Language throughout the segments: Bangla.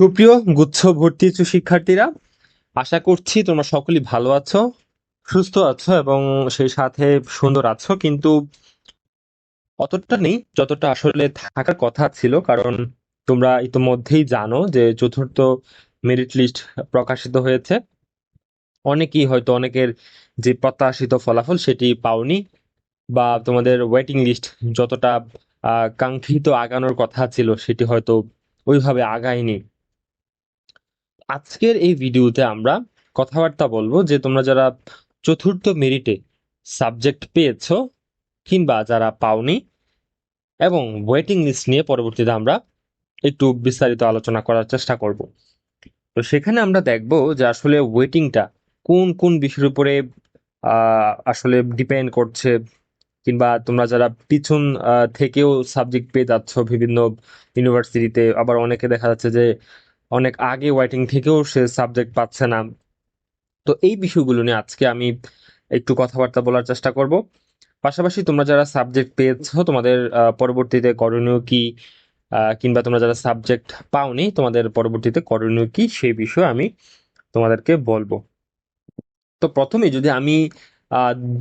সুপ্রিয় গুচ্ছ ভর্তি ইচ্ছুক শিক্ষার্থীরা, আশা করছি তোমরা সকলেই ভালো আছো, সুস্থ আছো এবং সেই সাথে সুন্দর আছো, কিন্তু অতটা নেই, যতটা আসলে থাকার কথা ছিল, কারণ তোমরা ইতোমধ্যেই জানো যে চতুর্থ মেরিট লিস্ট প্রকাশিত হয়েছে। অনেকেই হয়তো অনেকের যে প্রত্যাশিত ফলাফল সেটি পাওনি, বা তোমাদের ওয়েটিং লিস্ট যতটা কাঙ্ক্ষিত আগানোর কথা ছিল সেটি হয়তো ওইভাবে আগায়নি। আজকের এই ভিডিওতে আমরা কথাবার্তা বলব যে তোমরা যারা চতুর্থ মেরিটে সাবজেক্ট পেয়েছ কিংবা যারা পাওনি এবং ওয়েটিং লিস্ট নিয়ে পরবর্তীতে আমরা একটু বিস্তারিত আলোচনা করার চেষ্টা করব। তো সেখানে আমরা দেখব যে আসলে ওয়েটিংটা কোন কোন বিষয়ের উপরে আসলে ডিপেন্ড করছে কিংবা তোমরা যারা পিছন থেকেও সাবজেক্ট পেয়ে যাচ্ছ বিভিন্ন ইউনিভার্সিটিতে আবার অনেকে দেখা যাচ্ছে যে অনেক আগে ওয়েটিং থেকেও সে সাবজেক্ট পাচ্ছে না। তো এই বিষয়গুলো নিয়ে আজকে আমি একটু কথাবার্তা বলার চেষ্টা করব। পাশাপাশি তোমরা যারা সাবজেক্ট পেয়েছ, তোমাদের পরবর্তীতে করণীয় কি কিংবা তোমরা যারা সাবজেক্ট পাওনি, তোমাদের পরবর্তীতে করণীয় কি সেই বিষয়ে আমি তোমাদেরকে বলব। তো প্রথমে যদি আমি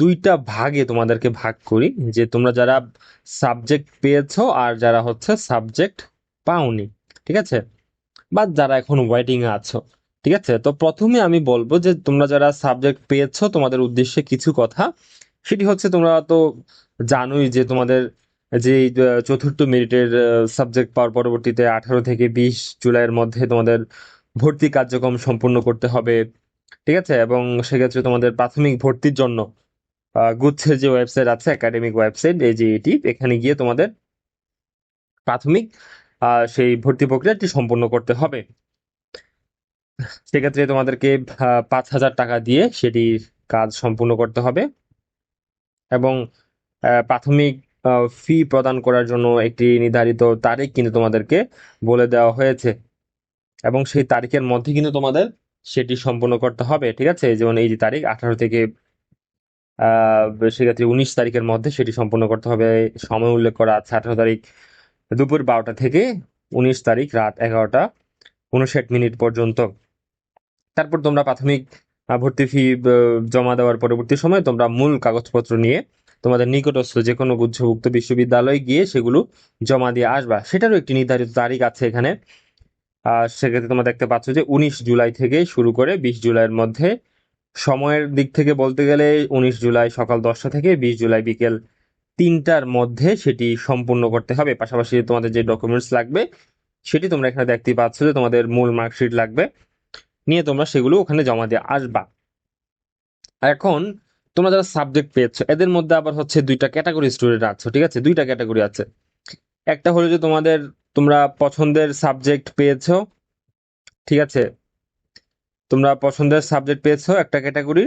দুইটা ভাগে তোমাদেরকে ভাগ করি, যে তোমরা যারা সাবজেক্ট পেয়েছ আর যারা হচ্ছে সাবজেক্ট পাওনি, ঠিক আছে? বা যারা এখন ওয়েটিং এ আছো, ঠিক আছে? তো প্রথমে আমি বলব যে তোমরা যারা সাবজেক্ট পেয়েছ, তোমাদের উদ্দেশ্যে কিছু কথা। সেটি হচ্ছে তোমরা তো জানোই যে তোমাদের যে চতুর্থ মেরিটের সাবজেক্ট পাওয়ার পরবর্তীতে আঠারো থেকে বিশ জুলাইয়ের মধ্যে তোমাদের ভর্তি কার্যক্রম সম্পূর্ণ করতে হবে, ঠিক আছে? এবং সেক্ষেত্রে তোমাদের প্রাথমিক ভর্তির জন্য গুচ্ছের যে ওয়েবসাইট আছে একাডেমিক ওয়েবসাইট এই যে এটি, এখানে গিয়ে তোমাদের প্রাথমিক সেই ভর্তি প্রক্রিয়াটি সম্পূর্ণ করতে হবে। সেক্ষেত্রে তোমাদেরকে পাঁচ হাজার টাকা দিয়ে সেটির কাজ সম্পূর্ণ করতে হবে এবং প্রাথমিক ফি প্রদান করার জন্য একটি নির্ধারিত তারিখ কিন্তু তোমাদেরকে বলে দেওয়া হয়েছে এবং সেই তারিখের মধ্যে কিন্তু তোমাদের সেটি সম্পূর্ণ করতে হবে, ঠিক আছে? যেমন এই যে তারিখ, আঠারো থেকে সেক্ষেত্রে উনিশ তারিখের মধ্যে সেটি সম্পূর্ণ করতে হবে। সময় উল্লেখ করা আছে আঠারো তারিখ। দুপুর বারোটা থেকে উনিশ তারিখ রাত এগারোটা উনষাট মিনিট পর্যন্ত। তারপর তোমরা প্রাথমিক ভর্তি ফি জমা দেওয়ার পরবর্তী সময় তোমরা মূল কাগজপত্র নিয়ে তোমাদের নিকটস্থ যে কোনো গুচ্ছভুক্ত বিশ্ববিদ্যালয়ে গিয়ে সেগুলো জমা দিয়ে আসবা। সেটারও একটি নির্ধারিত তারিখ আছে এখানে। আর সেক্ষেত্রে তোমরা দেখতে পাচ্ছ যে উনিশ জুলাই থেকে শুরু করে বিশ জুলাইয়ের মধ্যে সময়ের দিক থেকে বলতে গেলে উনিশ জুলাই সকাল দশটা থেকে বিশ জুলাই বিকেল তিনটার মধ্যে সেটি সম্পূর্ণ করতে হবে। পাশাপাশি তোমাদের যে ডকুমেন্টস লাগবে, সেটি তোমরা এখানে দেখতে পাচ্ছ যে তোমাদের মূল মার্কশিট লাগবে। নিয়ে তোমরা সেগুলো ওখানে জমা দিয়ে আসবা। এখন তোমরা যারা সাবজেক্ট পেয়েছ, এদের মধ্যে আবার হচ্ছে দুইটা ক্যাটাগরি স্টুডেন্ট আছো, ঠিক আছে? দুইটা ক্যাটাগরি আছে। একটা হলো যে তোমাদের, তোমরা পছন্দের সাবজেক্ট পেয়েছ, ঠিক আছে? তোমরা পছন্দের সাবজেক্ট পেয়েছ একটা ক্যাটাগরি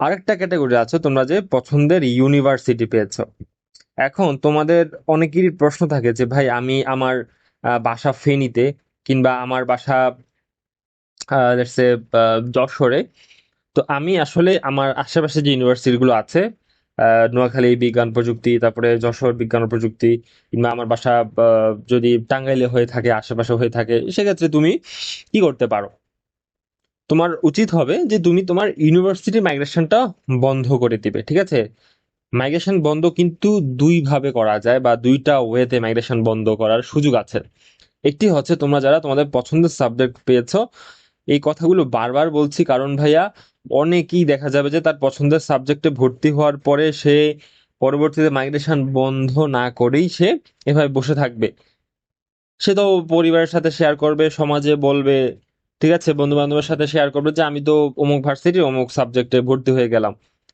আরেকটা ক্যাটাগরি আছে তোমরা যে পছন্দের ইউনিভার্সিটি পেয়েছ। এখন তোমাদের অনেকেরই প্রশ্ন থাকে যে, ভাই, আমি আমার বাসা ফেনীতে কিংবা আমার বাসা যশোরে, তো আমি আসলে আমার আশেপাশে যে ইউনিভার্সিটিগুলো আছে নোয়াখালী বিজ্ঞান প্রযুক্তি, তারপরে যশোর বিজ্ঞান প্রযুক্তি, কিংবা আমার বাসা যদি টাঙ্গাইলে হয়ে থাকে, আশেপাশে হয়ে থাকে, সেক্ষেত্রে তুমি কি করতে পারো? তোমার উচিত হবে যে তুমি তোমার ইউনিভার্সিটি মাইগ্রেশনটা বন্ধ করে দিবে, ঠিক আছে? মাইগ্রেশন বন্ধ কিন্তু দুই ভাবে করা যায় বা দুইটা ওয়েতে মাইগ্রেশন বন্ধ করার সুযোগ আছে। একটি হচ্ছে তোমরা যারা তোমাদের পছন্দের সাবজেক্ট পেয়েছ, এই কথাগুলো বারবার বলছি কারণ ভাইয়া, অনেকেই দেখা যাবে যে তার পছন্দের সাবজেক্টে ভর্তি হওয়ার পরে সে পরবর্তীতে মাইগ্রেশন বন্ধ না করেই সে এভাবে বসে থাকবে। সে তো পরিবারের সাথে শেয়ার করবে, সমাজে বলবে ঠিক আছে বন্ধু বান্ধবের সাথে শেয়ার করবে যে আমি তো অমুক ভার্সিটি অমুক সাবজেক্টে ভর্তি হয়ে গেলাম।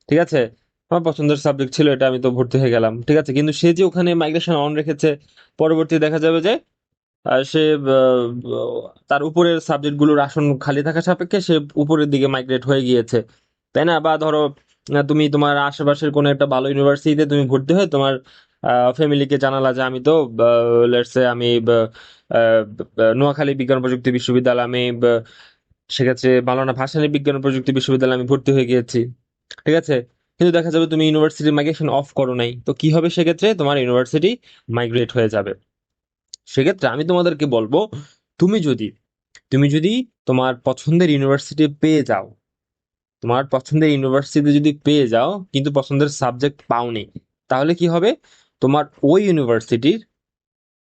ঠিক আছে? আমার পছন্দের সাবজেক্ট ছিল এটা, আমি তো ভর্তি হয়ে গেলাম। ঠিক আছে? কিন্তু সে যে ওখানে মাইগ্রেশন অন রেখেছে, পরবর্তী দেখা যাবে যে সে তার উপরের সাবজেক্টগুলোর আসন খালি থাকা সাপেক্ষে সে উপরের দিকে মাইগ্রেট হয়ে গিয়েছে। তাই না? বা ধরো তুমি তোমার আশেপাশের কোনো একটা ভালো ইউনিভার্সিটিতে তুমি ভর্তি হয়ে তোমার ফ্যামিলিকে জানালা যে আমি তো লেটসে আমি নোয়াখালী বিজ্ঞান প্রযুক্তি বিশ্ববিদ্যালয় আমি সেক্ষেত্রে মাওলানা ভাসানী বিজ্ঞান প্রযুক্তি বিশ্ববিদ্যালয়ে আমি ভর্তি হয়ে গিয়েছি। ঠিক আছে? কিন্তু দেখা যাবে তুমি ইউনিভার্সিটি মাইগ্রেশন অফ করো নাই। তো কি হবে সেক্ষেত্রে? তোমার ইউনিভার্সিটি মাইগ্রেট হয়ে যাবে। সেক্ষেত্রে আমি তোমাদেরকে বলব, তুমি যদি তুমি যদি তোমার পছন্দের ইউনিভার্সিটি পেয়ে যাও, তোমার পছন্দের ইউনিভার্সিটি যদি পেয়ে যাও, কিন্তু পছন্দের সাবজেক্ট পাওনি, তাহলে কি হবে? তোমার ওই ইউনিভার্সিটির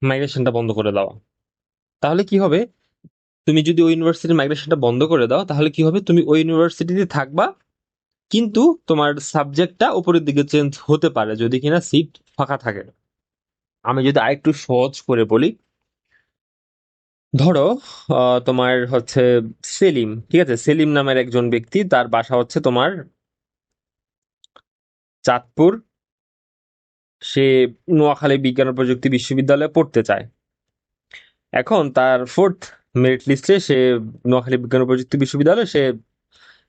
মাইগ্রেশনটা বন্ধ করে দাও। তাহলে কি হবে? তুমি যদি ওই ইউনিভার্সিটির মাইগ্রেশনটা বন্ধ করে দাও, তাহলে কি হবে? তুমি ওই ইউনিভার্সিটিতে থাকবা, কিন্তু তোমার সাবজেক্টটা উপরের দিকে চেঞ্জ হতে পারে যদি কিনা সিট ফাঁকা থাকে। আমি যদি আরেকটু সহজ করে বলি, ধরো তোমার হচ্ছে সেলিম, ঠিক আছে? সেলিম নামের একজন ব্যক্তি, তার বাসা হচ্ছে তোমার চাঁদপুর। সে নোয়াখালী বিজ্ঞান ও প্রযুক্তি বিশ্ববিদ্যালয়ে পড়তে চায়। এখন তার ফোর্থ মেরিট লিস্টে সে নোয়াখালী বিজ্ঞান ও প্রযুক্তি বিশ্ববিদ্যালয়ে সে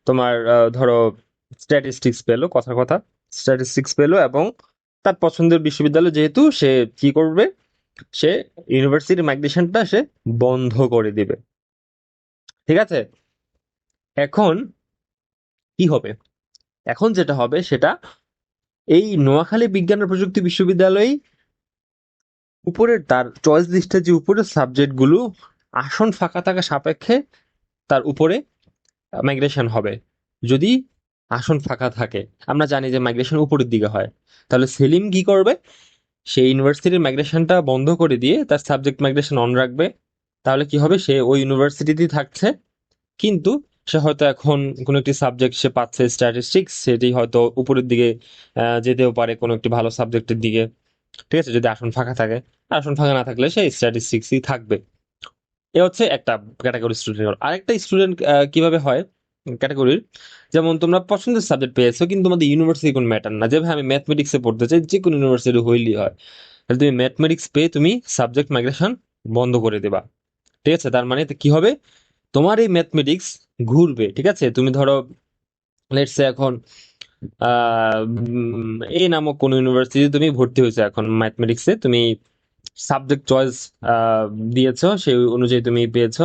তোমার ধরো স্ট্যাটিস্টিক্স পেল কথার কথা। স্ট্যাটিস্টিক্স পেল এবং তার পছন্দের বিশ্ববিদ্যালয় যেহেতু সে কি করবে? সে ইউনিভার্সিটি মাইগ্রেশনটা সে বন্ধ করে দিবে। ঠিক আছে? এখন কি হবে? এখন যেটা হবে সেটা এই নোয়াখালী বিজ্ঞান ও প্রযুক্তি বিশ্ববিদ্যালয়ে উপরের তার চয়েস লিস্টে যে উপরের সাবজেক্টগুলো আসন ফাঁকা থাকা সাপেক্ষে তার উপরে মাইগ্রেশন হবে। যদি আসন ফাঁকা থাকে, আমরা জানি যে মাইগ্রেশন উপরের দিকে হয়। তাহলে সেলিম কি করবে? সে ইউনিভার্সিটির মাইগ্রেশনটা বন্ধ করে দিয়ে তার সাবজেক্ট মাইগ্রেশন অন রাখবে। তাহলে কি হবে? সে ওই ইউনিভার্সিটিতেই থাকছে। কিন্তু সে হয়তো এখন কোনো একটি সাবজেক্ট সে পাচ্ছে স্ট্যাটিস্টিক্স সেটি হয়তো উপরের দিকে যেতেও পারে কোনো একটি ভালো সাবজেক্টের দিকে। ঠিক আছে? যদি আসন ফাঁকা থাকে। আসন ফাঁকা না থাকলে সে স্ট্যাটিস্টিক্সই থাকবে। এ হচ্ছে একটা ক্যাটাগরি স্টুডেন্ট আরেকটা স্টুডেন্ট কীভাবে হয়? ক্যাটাগরির যেমন তোমরা পছন্দের সাবজেক্ট পেয়েছ, কিন্তু তোমাদের ইউনিভার্সিটি কোনো ম্যাটার না। যেভাবে আমি ম্যাথমেটিক্সে পড়তে চাই যে কোনো ইউনিভার্সিটি হইলেই হয়। তাহলে তুমি ম্যাথমেটিক্স পেয়ে তুমি সাবজেক্ট মাইগ্রেশন বন্ধ করে দেবা। ঠিক আছে? তার মানে কি হবে? তোমার এই ম্যাথমেটিক্স ঘুরবে, ঠিক আছে? তুমি ধরো লেটসে এখন, আহ এ নামক কোন ইউনিভার্সিটি তুমি ভর্তি হয়েছে এখন ম্যাথমেটিক্সে তুমি সাবজেক্ট চয়েস দিয়েছ, সেই অনুযায়ী তুমি পেয়েছ।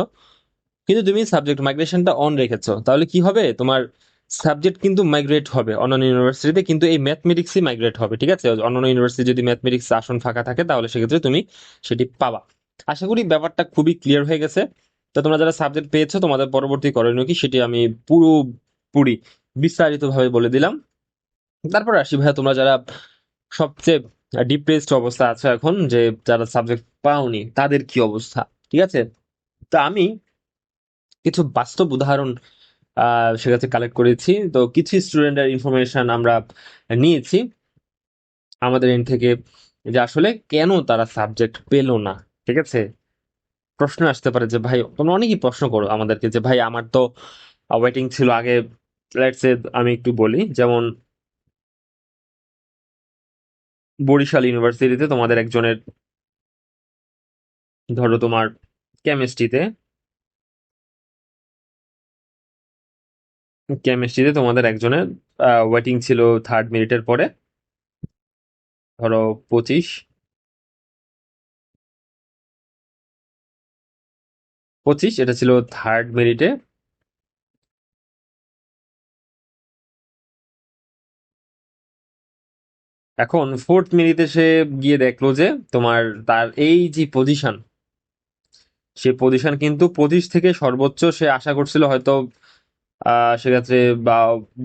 কিন্তু তুমি সাবজেক্ট মাইগ্রেশনটা অন রেখেছো, তাহলে কি হবে? তোমার সাবজেক্ট কিন্তু মাইগ্রেট হবে অন্যান্য ইউনিভার্সিটিতে কিন্তু এই ম্যাথমেটিক্সই মাইগ্রেট হবে, ঠিক আছে? অন্যান্য ইউনিভার্সিটি যদি ম্যাথমেটিক্স আসন ফাঁকা থাকে, তাহলে সেক্ষেত্রে তুমি সেটি পাবা। আশা করি ব্যাপারটা খুবই ক্লিয়ার হয়ে গেছে। তো তোমরা যারা সাবজেক্ট পেয়েছ, তোমাদের পরবর্তী করণীয় কি? সেটি আমি পুরোপুরি বিস্তারিতভাবে বলে দিলাম। তারপর আসি ভাইয়া, তোমরা যারা সবচেয়ে ডিপ্রেসড অবস্থা আছে এখন, যে যারা সাবজেক্ট পাওনি, তাদের কি অবস্থা? ঠিক আছে? তা আমি কিছু বাস্তব উদাহরণ সেক্ষেত্রে কালেক্ট করেছি। তো কিছু স্টুডেন্টের ইনফরমেশন আমরা নিয়েছি আমাদের এন্ড থেকে, যে আসলে কেন তারা সাবজেক্ট পেল না? ঠিক আছে? প্রশ্ন আসতে পারে যে, ভাই, তোমরা অনেকেই প্রশ্ন করো আমাদেরকে যে, ভাই, আমার তো ওয়েটিং ছিল আগে লেটস আমি একটু বলি, যেমন বরিশাল ইউনিভার্সিটিতে তোমাদের একজনের ধরো তোমার কেমিস্ট্রিতে কেমিস্ট্রিতে তোমাদের একজনের ওয়েটিং ছিল থার্ড মিনিটের পরে, ধরো পঁচিশ পঁচিশ, এটা ছিল থার্ড মেরিটে এখন ফোর্থ মিনিটে সে গিয়ে দেখল যে তোমার তার এই যে পজিশন সে পজিশন কিন্তু পঁচিশ থেকে সর্বোচ্চ সে আশা করছিল হয়তো সেক্ষেত্রে বা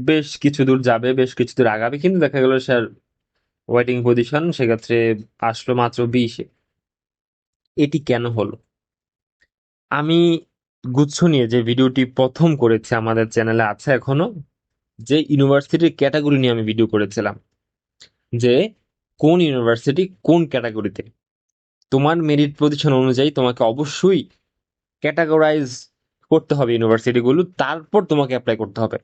বেশ কিছু দূর যাবে, বেশ কিছু দূর আগাবে, কিন্তু দেখা গেল সে ওয়েটিং পজিশন সেক্ষেত্রে আসলো মাত্র বিশে। এটি কেন হলো? আমি গুচ্ছ নিয়ে যে ভিডিওটি প্রথম করেছি আমাদের চ্যানেলে আছে এখনও, যে ইউনিভার্সিটির ক্যাটাগরি নিয়ে আমি ভিডিও করেছিলাম, যে কোন ইউনিভার্সিটি কোন ক্যাটাগরিতে। তোমার মেরিট পজিশন অনুযায়ী তোমাকে অবশ্যই ক্যাটাগরাইজ করতে হবে ইউনিভার্সিটিগুলো, তারপর তোমাকে অ্যাপ্লাই করতে হবে।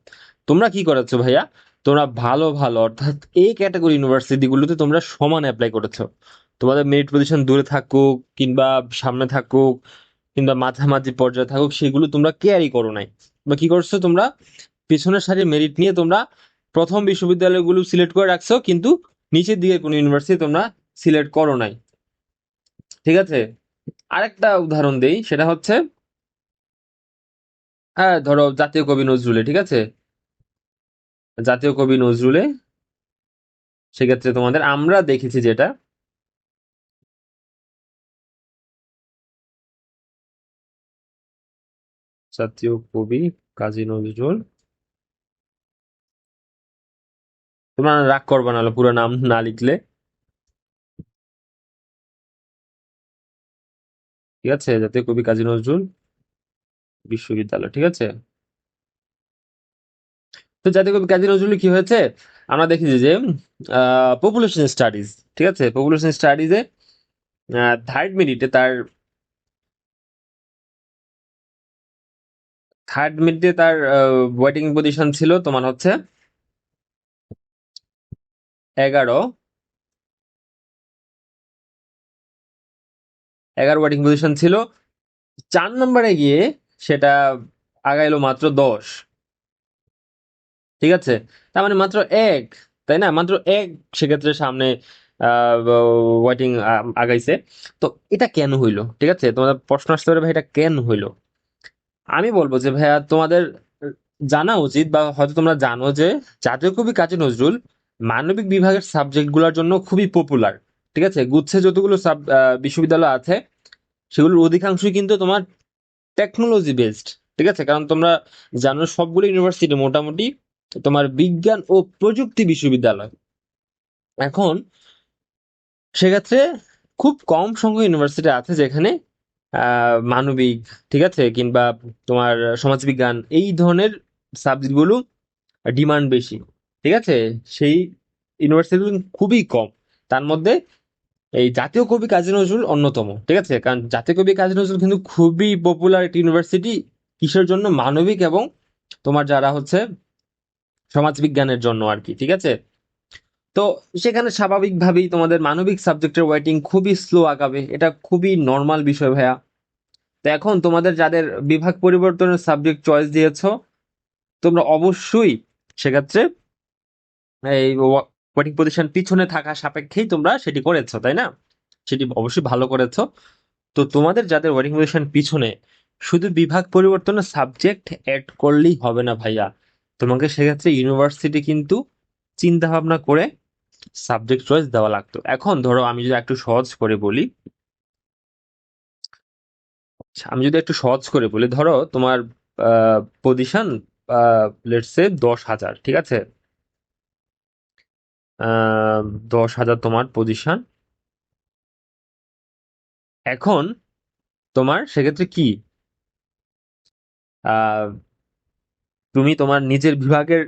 তোমরা কি করেছ ভাইয়া? তোমরা ভালো ভালো, অর্থাৎ এই ক্যাটাগরি ইউনিভার্সিটিগুলোতে তোমরা সমান অ্যাপ্লাই করেছ। তোমাদের মেরিট পজিশন দূরে থাকুক কিংবা সামনে থাকুক কিংবা মাঝামাঝি পর্যায়ে থাকুক, সেগুলো তোমরা কেয়ারই করো নাই। বা কি করছ? তোমরা পিছনের সারির মেরিট নিয়ে তোমরা প্রথম বিশ্ববিদ্যালয়গুলো সিলেক্ট করে রাখছো, কিন্তু নিচের দিকে কোনো ইউনিভার্সিটি তোমরা সিলেক্ট করো নাই। ঠিক আছে? আরেকটা উদাহরণ দেই, সেটা হচ্ছে হ্যাঁ ধরো জাতীয় কবি নজরুলে, ঠিক আছে? জাতীয় কবি নজরুলে, সেক্ষেত্রে তোমাদের আমরা দেখেছি যেটা জাতীয় কবি কাজী নজরুল। তোমরা রাগ করবে না পুরো নাম না লিখলে। ঠিক আছে, জাতীয় কবি কাজী নজরুল বিশ্ববিদ্যালয়, ঠিক আছে? তো জাতীয় কবি কাজী নজরুল কি হয়েছে? আমরা দেখি যে পপুলেশন স্টাডিজ ঠিক আছে? পপুলেশন স্টাডিজে থার্ড মিনিটে তার থার্ড মিনিটে তার ওয়েটিং পজিশন ছিল তোমার হচ্ছে এগারো। এগারো ওয়েটিং পজিশন ছিল। চার নম্বরে গিয়ে সেটা আগাইলো মাত্র দশ। ঠিক আছে? তার মানে মাত্র এক, তাই না? মাত্র এক সেক্ষেত্রে সামনে ওয়েটিং আগাইছে। তো এটা কেন হইল? ঠিক আছে? তোমাদের প্রশ্ন আসতে পারে ভাই, এটা কেন হইল? আমি বলব যে ভাইয়া, তোমাদের জানা উচিত বা হয়তো তোমরা জানো যে জাতীয় কবি কাজী নজরুল মানবিক বিভাগের সাবজেক্টগুলোর জন্য খুবই পপুলার ঠিক আছে? গুচ্ছে যতগুলো সাব বিশ্ববিদ্যালয় আছে, সেগুলোর অধিকাংশই কিন্তু তোমার টেকনোলজি বেসড ঠিক আছে? কারণ তোমরা জানো সবগুলো ইউনিভার্সিটি মোটামুটি তোমার বিজ্ঞান ও প্রযুক্তি বিশ্ববিদ্যালয়। এখন সেক্ষেত্রে খুব কম সংখ্যক ইউনিভার্সিটি আছে যেখানে মানবিক, ঠিক আছে? কিংবা তোমার সমাজবিজ্ঞান, এই ধরনের সাবজেক্টগুলো ডিমান্ড বেশি, ঠিক আছে? সেই ইউনিভার্সিটি খুবই কম। তার মধ্যে এই জাতীয় কবি কাজী নজরুল অন্যতম, ঠিক আছে? কারণ জাতীয় কবি কাজী নজরুল কিন্তু খুবই পপুলার একটি ইউনিভার্সিটি কিসের জন্য? মানবিক এবং তোমার যারা হচ্ছে সমাজবিজ্ঞানের জন্য আর কি, ঠিক আছে? তো সেখানে স্বাভাবিকভাবেই তোমাদের মানবিক সাবজেক্টের ওয়েটিং খুবই স্লো আগাবে। এটা খুবই নর্মাল বিষয় ভাইয়া। তো এখন তোমাদের যাদের বিভাগ পরিবর্তনের সাবজেক্ট চয়েস দিয়েছ, তোমরা অবশ্যই সেক্ষেত্রে এই ওয়েটিং পজিশন পিছনে থাকা সাপেক্ষেই তোমরা সেটি করেছ, তাই না? সেটি অবশ্যই ভালো করেছ। তো তোমাদের যাদের ওয়েটিং পজিশন পিছনে, শুধু বিভাগ পরিবর্তনের সাবজেক্ট অ্যাড করলেই হবে না ভাইয়া। তোমাকে সেক্ষেত্রে ইউনিভার্সিটি কিন্তু চিন্তা ভাবনা করে সাবজেক্ট চয়েস দেওয়া লাগতো। এখন ধরো আমি যদি একটু সহজ করে বলি আমি যদি একটু সহজ করে বলি, ধরো তোমার পজিশন লেটসে দশ হাজার, ঠিক আছে? দশ হাজার তোমার পজিশন এখন তোমার সেক্ষেত্রে কি? তুমি তোমার নিজের বিভাগের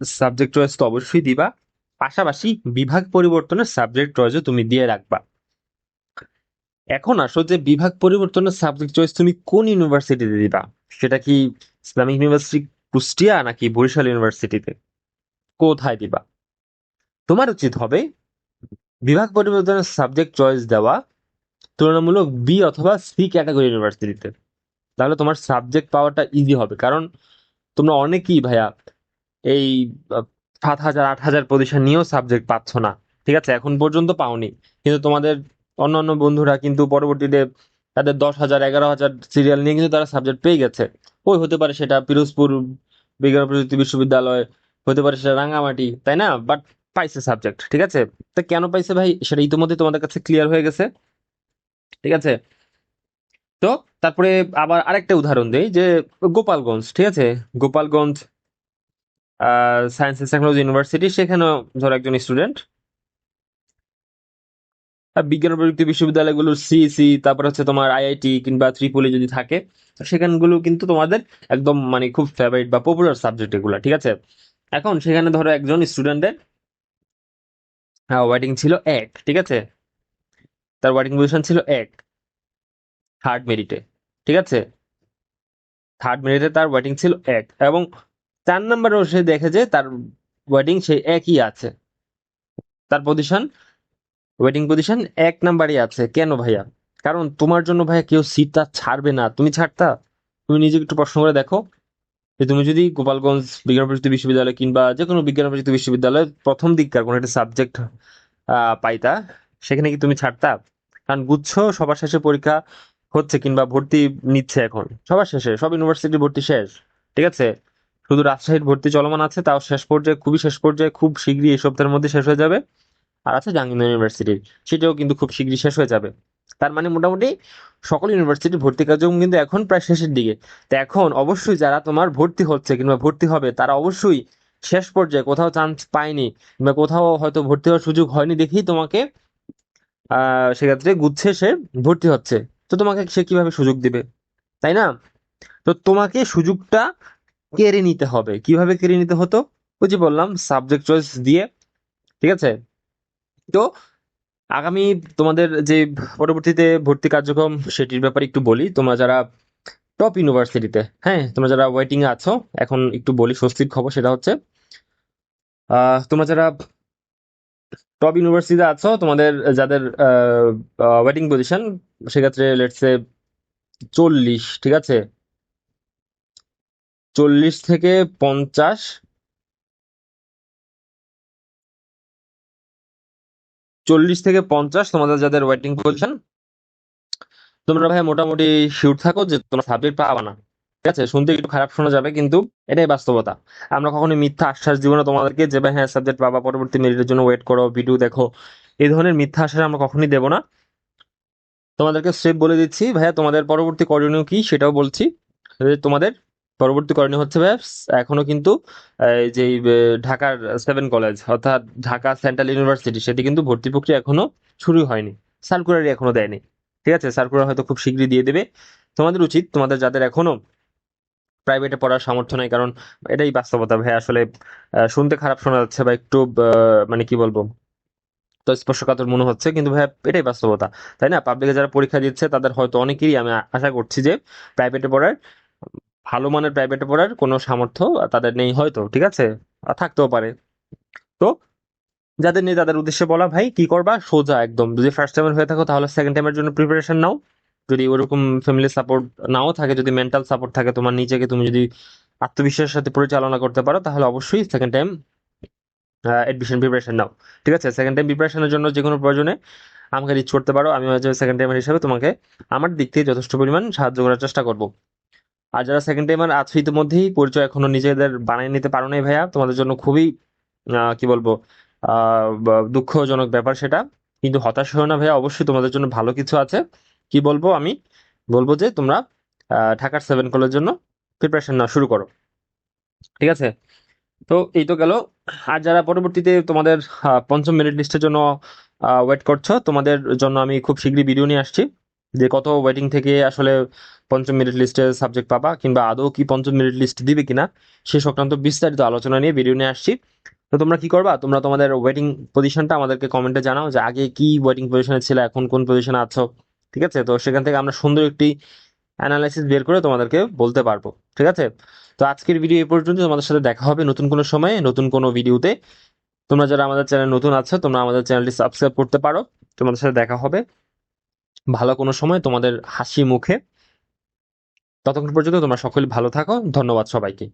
সাবজেক্ট চয়েস তো অবশ্যই দিবা, পাশাপাশি বিভাগ পরিবর্তনের সাবজেক্ট চয়েসও তুমি দিয়ে রাখবা। এখন আসো যে বিভাগ পরিবর্তনের সাবজেক্ট চয়েস তুমি কোন ইউনিভার্সিটিতে দিবা? সেটা কি ইসলামিক ইউনিভার্সিটি কুষ্টিয়া নাকি বরিশাল ইউনিভার্সিটিতে কোথায় দিবা? তোমার উচিত হবে বিভাগ পরিবর্তনের সাবজেক্ট চয়েস দেওয়া তুলনামূলক বি অথবা সি ক্যাটাগরি ইউনিভার্সিটিতে তাহলে তোমার সাবজেক্ট পাওয়াটা ইজি হবে। কারণ তোমরা অনেকেই ভাইয়া এই সাত হাজার, আট হাজার পজিশন নিয়েও সাবজেক্ট পাচ্ছ না। ঠিক আছে? এখন পর্যন্ত পাওনি। কিন্তু তোমাদের অন্যান্য বন্ধুরা কিন্তু পরবর্তীতে তাদের দশ হাজার, এগারো হাজার সিরিয়াল নিয়ে কিন্তু তারা সাবজেক্ট পেয়ে গেছে। ওই হতে পারে সেটা পিরোজপুর বিজ্ঞান প্রযুক্তি বিশ্ববিদ্যালয়, হতে পারে সেটা রাঙ্গামাটি, তাই না? বাট পাইছে সাবজেক্ট ঠিক আছে? তা কেন পাইছে ভাই? সেটা ইতিমধ্যে তোমাদের কাছে ক্লিয়ার হয়ে গেছে। ঠিক আছে? তো তারপরে আবার আরেকটা উদাহরণ দেই, যে গোপালগঞ্জ, ঠিক আছে? Gopalganj science and technology university সেখানেও ধরো একজন স্টুডেন্ট বিজ্ঞান প্রযুক্তি বিশ্ববিদ্যালয়গুলোর সিইসি তারপর হচ্ছে তোমার আইআইটি কিংবা ত্রিপুলি যদি থাকে সেখানগুলো কিন্তু তোমাদের একদম মানে খুব ফেভারিট বা পপুলার সাবজেক্ট এগুলো, ঠিক আছে? এখন সেখানে ধরো একজন স্টুডেন্টের ওয়েটিং ছিল এক, ঠিক আছে? তার ওয়েটিং পজিশন ছিল এক থার্ড মেরিটে ঠিক আছে? থার্ড মেরিটে তার ওয়েটিং ছিল এক, এবং চার নম্বরেও সে দেখে যে তার ওয়েটিং সেই একই আছে। তার পজিশন ওয়েটিং পজিশন এক নাম্বারই আছে। কেন ভাইয়া? কারণ তোমার জন্য ভাইয়া কেউ সিটটা ছাড়বে না। তুমি ছাড়তা? তুমি নিজেকে একটু প্রশ্ন করে দেখো। যে তুমি যদি গোপালগঞ্জ বিজ্ঞান প্রযুক্তি বিশ্ববিদ্যালয় কিংবা যে কোনো বিজ্ঞান প্রযুক্তি বিশ্ববিদ্যালয়ে প্রথম দিককার কোনো একটা সাবজেক্ট পাইতা, সেখানে কি তুমি ছাড়তা? কারণ গুচ্ছ সবার শেষে পরীক্ষা হচ্ছে কিংবা ভর্তি নিচ্ছে এখন। সবার শেষে, সব ইউনিভার্সিটি ভর্তি শেষ। ঠিক আছে? শুধু রাজশাহীর ভর্তি চলমান আছে, তাও শেষ পর্যায়ে, খুবই শেষ পর্যায়ে, খুব শীঘ্রই এই সপ্তাহের মধ্যে শেষ হয়ে যাবে। আর আছে জাহাঙ্গীরনগর ইউনিভার্সিটির সেটাও কিন্তু খুব শীঘ্রই শেষ হয়ে যাবে। তার মানে মোটামুটি সকল ইউনিভার্সিটি ভর্তি কার্যক্রম কিন্তু এখন প্রায় শেষের দিকে। তো এখন অবশ্যই যারা তোমার ভর্তি হচ্ছে কিংবা ভর্তি হবে, তারা অবশ্যই শেষ পর্যায়ে কোথাও চান্স পায়নি কিংবা কোথাও হয়তো ভর্তি হওয়ার সুযোগ হয়নি দেখেই তোমাকে সেক্ষেত্রে গুচ্ছে সে ভর্তি হচ্ছে। তো তোমাকে সে কীভাবে সুযোগ দিবে? তাই না? তো তোমাকে সুযোগটা কেড়ে নিতে হবে। কীভাবে কেড়ে নিতে হতো? ওই যে বললাম সাবজেক্ট চয়েস দিয়ে, ঠিক আছে? তো আগামী তোমাদের যে পরবর্তীতে ভর্তি কার্যক্রম সেটির ব্যাপারে একটু বলি। তোমরা যারা টপ ইউনিভার্সিটিতে হ্যাঁ তোমরা যারা ওয়েটিংয়ে আছো, এখন একটু বলি স্বস্তির খবর সেটা হচ্ছে তোমরা যারা টপ ইউনিভার্সিটিতে আছো, তোমাদের যাদের ওয়েটিং পজিশন সেক্ষেত্রে লেটসে চল্লিশ, ঠিক আছে? চল্লিশ থেকে পঞ্চাশ চল্লিশ থেকে পঞ্চাশ, তোমাদের যাদের ওয়েটিং পজিশন তোমরা ভাই মোটামুটি শিওর থাকো যে তোমরা সাবজেক্ট পাবা না। ঠিক আছে? শুনতে একটু খারাপ শোনা যাবে, কিন্তু এটাই বাস্তবতা। আমরা কখনো মিথ্যা আশ্বাস দিব না তোমাদেরকে যে ভাই হ্যাঁ সাবজেক্ট পাবা, পরবর্তী মেরিটের জন্য ওয়েট করো ভিডিও দেখো। এই ধরনের মিথ্যা আশ্বাস আমরা কখনই দেবো না। তোমাদেরকে স্টেপ বলে দিচ্ছি, ভাইয়া, তোমাদের পরবর্তী করণীয় কি সেটাও বলছি। তোমাদের পরবর্তী করণীয় হচ্ছে ভাইয়া এখনও কিন্তু যে ঢাকার সেভেন কলেজ, অর্থাৎ ঢাকা সেন্ট্রাল ইউনিভার্সিটি, সেটি কিন্তু ভর্তি প্রক্রিয়া এখনও শুরু হয়নি। সার্কুলারই এখনও দেয়নি। ঠিক আছে? সার্কুলার হয়তো খুব শীঘ্রই দিয়ে দেবে। তোমাদের উচিত, তোমাদের যাদের এখনও প্রাইভেটে পড়ার সামর্থ্য নেই, কারণ এটাই বাস্তবতা ভাই, আসলে শুনতে খারাপ শোনা যাচ্ছে বা একটু মানে কি বলব, তো স্পর্শকাতর মনে হচ্ছে, কিন্তু ভাই, এটাই বাস্তবতা। তাই না? পাবলিকে যারা পরীক্ষা দিচ্ছে, তাদের হয়তো অনেকেরই আমি আশা করছি যে, প্রাইভেটে পড়ার ভালো মানের প্রাইভেটে পড়ার কোনো সামর্থ্য তাদের নেই হয়তো, ঠিক আছে? থাকতেও পারে। তো যাদের নেই তাদের উদ্দেশ্যে বলা, ভাই, কি করবা? সোজা একদম। যদি ফার্স্ট টাইমের হয়ে থাকো তাহলে সেকেন্ড টাইমের জন্য প্রিপারেশন নাও। যদি ওরকম ফ্যামিলি সাপোর্ট নাও থাকে, যদি মেন্টাল সাপোর্ট থাকে তোমার নিজেকে, তুমি যদি আত্মবিশ্বাসের সাথে পরিচালনা করতে পারো, তাহলে অবশ্যই সেকেন্ড টাইম এডমিশন প্রিপারেশন নাও। ঠিক আছে? সেকেন্ড টাইম প্রিপারেশনের জন্য যে কোনো প্রয়োজনে আমাকে রিচ করতে পারো। আমি সেকেন্ড টাইমের হিসাবে তোমাকে আমার দিক থেকে যথেষ্ট পরিমাণ সাহায্য করার চেষ্টা করব। আর যারা সেকেন্ড টাইমার আছো ইতিমধ্যেই, পরিচয় এখনও নিজেদের বানিয়ে নিতে পারো নাই ভাইয়া। তোমাদের জন্য খুবই কি বলব দুঃখজনক ব্যাপার সেটা। কিন্তু হতাশ হও না ভাইয়া, অবশ্যই তোমাদের জন্য ভালো কিছু আছে। কি বলব আমি? বলব যে তোমরা ঢাকার সেভেন কলের জন্য প্রিপারেশন নেওয়া শুরু করো। ঠিক আছে? তো এই তো গেল। আর যারা পরবর্তীতে তোমাদের পঞ্চম মেরিট লিস্টের জন্য ওয়েট করছ, তোমাদের জন্য আমি খুব শীঘ্রই ভিডিও নিয়ে আসছি। যে কত ওয়েটিং থেকে আসলে পঞ্চম মেরিট লিস্টে সাবজেক্ট পাবা কিংবা আদৌ কি পঞ্চম মেরিট লিস্ট দিবে কিনা, সে সংক্রান্ত বিস্তারিত আলোচনা নিয়ে ভিডিও নিয়ে আসছি। তো তোমরা কি করবা? তোমরা তোমাদের ওয়েটিং পজিশনটা আমাদেরকে কমেন্টে জানাও যে আগে কি ওয়েটিং পজিশনে ছিল, এখন কোন পজিশনে আছো, ঠিক আছে? তো সেখান থেকে আমরা সুন্দর একটি অ্যানালাইসিস বের করে তোমাদেরকে বলতে পারব, ঠিক আছে? তো আজকের ভিডিও এই পর্যন্ত, তোমাদের সাথে দেখা হবে নতুন কোনো সময়ে, নতুন কোনো ভিডিওতে তোমরা যারা আমাদের চ্যানেল নতুন আছো, তোমরা আমাদের চ্যানেলটি সাবস্ক্রাইব করতে পারো। তোমাদের সাথে দেখা হবে। ভালো কোনো সময় তোমাদের হাসি মুখে। ততক্ষণ পর্যন্ত তোমরা সকলে ভালো থাকো। ধন্যবাদ সবাইকে।